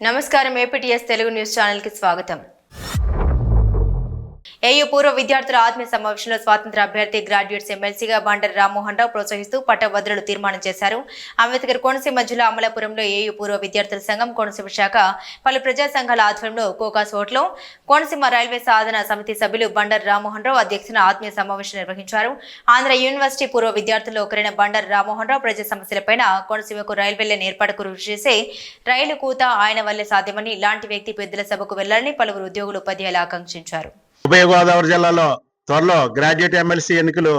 నమస్కారం APTS Telugu news ఛానల్కి స్వాగతం. ఏయూ పూర్వ విద్యార్థుల ఆత్మీయ సమావేశంలో స్వాతంత్ర అభ్యర్థి గ్రాడ్యుయేట్స్ ఎమ్మెల్సీగా బండర్ రామ్మోహన్ రావు ప్రోత్సహిస్తూ పట్టభద్రులు తీర్మానం చేశారు. అంబేద్కర్ కోనసీమ జిల్లా అమలాపురంలో ఏయూ పూర్వ విద్యార్థుల సంఘం కోనసీమ శాఖ పలు ప్రజా సంఘాల ఆధ్వర్యంలో కోకాస్ ఓట్లో కోనసీమ రైల్వే సాధన సమితి సభ్యులు బండర్ రామ్మోహన్ రావు అధ్యక్షున ఆత్మీయ సమావేశం నిర్వహించారు. ఆంధ్ర యూనివర్సిటీ పూర్వ విద్యార్థుల్లో ఒకరైన బండర్ రామ్మోహన్ రావు ప్రజా సమస్యలపైన కోనసీమకు రైల్వేల ఏర్పాటుకు కృషి చేసే రైలు కూత ఆయన వల్లే సాధ్యమని ఇలాంటి వ్యక్తి పెద్దల సభకు వెళ్ళాలని పలువురు ఉద్యోగులు ఉపాధ్యాయులు ఆకాంక్షించారు. ఉభయ గోదావరి జిల్లాలో త్వరలో గ్రాడ్యుయేట్ ఎమ్మెల్సీ ఎన్నికలు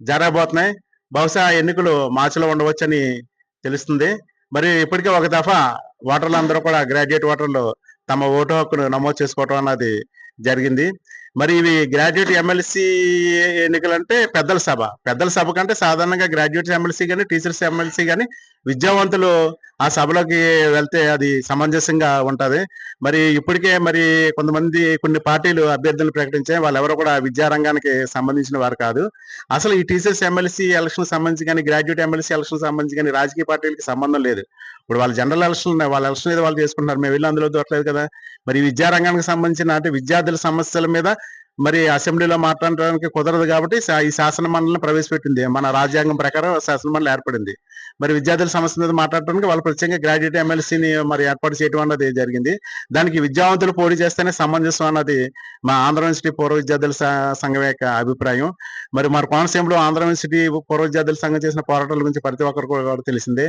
జరగబోతున్నాయి. బహుశా ఆ ఎన్నికలు మార్చిలో ఉండవచ్చని తెలుస్తుంది. మరి ఇప్పటికే ఒక దఫా ఓటర్లు అందరూ కూడా గ్రాడ్యుయేట్ ఓటర్లు తమ ఓటు హక్కును నమోదు చేసుకోవటం అన్నది జరిగింది. మరి ఇవి గ్రాడ్యుయేట్ ఎమ్మెల్సీ ఎన్నికలంటే పెద్దల సభ. పెద్దల సభ కంటే సాధారణంగా గ్రాడ్యుయేట్ ఎమ్మెల్సీ కానీ టీచర్స్ ఎమ్మెల్సీ కానీ విద్యావంతులు ఆ సభలోకి వెళ్తే అది సమంజసంగా ఉంటుంది. మరి ఇప్పటికే మరి కొంతమంది కొన్ని పార్టీలు అభ్యర్థులు ప్రకటించాయి వాళ్ళెవరూ కూడా విద్యారంగానికి సంబంధించిన వారు కాదు. అసలు ఈ టీచర్స్ ఎమ్మెల్సీ ఎలక్షన్ సంబంధించి కానీ గ్రాడ్యుయేట్ ఎమ్మెల్సీ ఎలక్షన్ సంబంధించి కానీ రాజకీయ పార్టీలకి సంబంధం లేదు. ఇప్పుడు వాళ్ళ జనరల్ ఎలక్షన్ ఉన్నాయి. వాళ్ళ ఎలక్షన్ ఏదో వాళ్ళు చేసుకుంటున్నారు. మేము వెళ్ళి అందులో దొరకలేదు కదా. మరి విద్యారంగానికి సంబంధించిన అంటే విద్యార్థుల సమస్యల మీద మరి అసెంబ్లీలో మాట్లాడడానికి కుదరదు కాబట్టి ఈ శాసన మండలిని ప్రవేశపెట్టింది. మన రాజ్యాంగం ప్రకారం శాసన మండలి ఏర్పడింది. మరి విద్యార్థుల సమస్య మీద మాట్లాడటానికి వాళ్ళు ప్రత్యేకంగా గ్రాడ్యుయేట్ ఎమ్మెల్సీని మరి ఏర్పాటు చేయడం అన్నది జరిగింది. దానికి విద్యావంతులు పోటీ చేస్తేనే సమంజసం అన్నది మా ఆంధ్ర యూనివర్సిటీ పూర్వ విద్యార్థుల సంఘం యొక్క అభిప్రాయం. మరి మరి కోనసీమలో ఆంధ్ర యూనివర్సిటీ పూర్వ విద్యార్థుల సంఘం చేసిన పోరాటాల గురించి ప్రతి ఒక్కరు కూడా తెలిసిందే.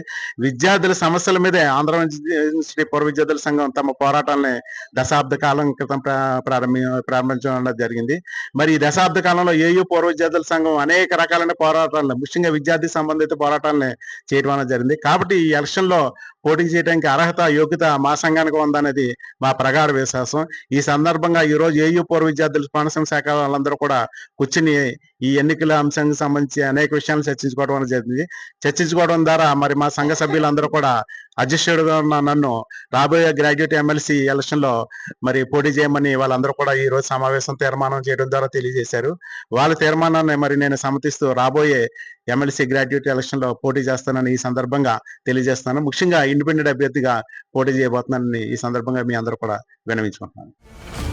విద్యార్థుల సమస్యల మీదే ఆంధ్ర యూనివర్సిటీ పూర్వ విద్యార్థుల సంఘం తమ పోరాటాలని దశాబ్ద కాలం క్రితం ప్రారంభి ప్రారంభించడం అన్నది జరిగింది. మరి ఈ దశాబ్ద కాలంలో ఏయూ పూర్వ విద్యార్థుల సంఘం అనేక రకాలైన పోరాటాలను ముఖ్యంగా విద్యార్థి సంబంధిత పోరాటాలని చేయడం అనేది జరిగింది. కాబట్టి ఈ ఎలక్షన్లో పోటీ చేయడానికి అర్హత యోగ్యత మా సంఘానికి ఉందనేది మా ప్రగాఢ విశ్వాసం. ఈ సందర్భంగా ఈ రోజు ఏయూ పూర్వ విద్యార్థుల కోనసీమ శాఖ వాళ్ళందరూ కూడా కూర్చుని ఈ ఎన్నికల అంశానికి సంబంధించి అనేక విషయాలు చర్చించుకోవడం అనేది జరిగింది. చర్చించుకోవడం ద్వారా మరి మా సంఘ సభ్యులందరూ కూడా అధ్యక్షుడుగా ఉన్న నన్ను రాబోయే గ్రాడ్యుయేట్ ఎమ్మెల్సీ ఎలక్షన్లో మరి పోటీ చేయమని వాళ్ళందరూ కూడా ఈ రోజు సమావేశం తీర్మానం చేయడం ద్వారా తెలియజేశారు. వాళ్ళ తీర్మానాన్ని మరి నేను సమ్మతిస్తూ రాబోయే ఎమ్మెల్సీ గ్రాడ్యుయేట్ ఎలక్షన్లో పోటీ చేస్తానని ఈ సందర్భంగా తెలియజేస్తాను ముఖ్యంగా ఇండిపెండెంట్ అభ్యర్థిగా పోటీ చేయబోతున్నానని ఈ సందర్భంగా మీ అందరూ కూడా వినవించుకుంటున్నాను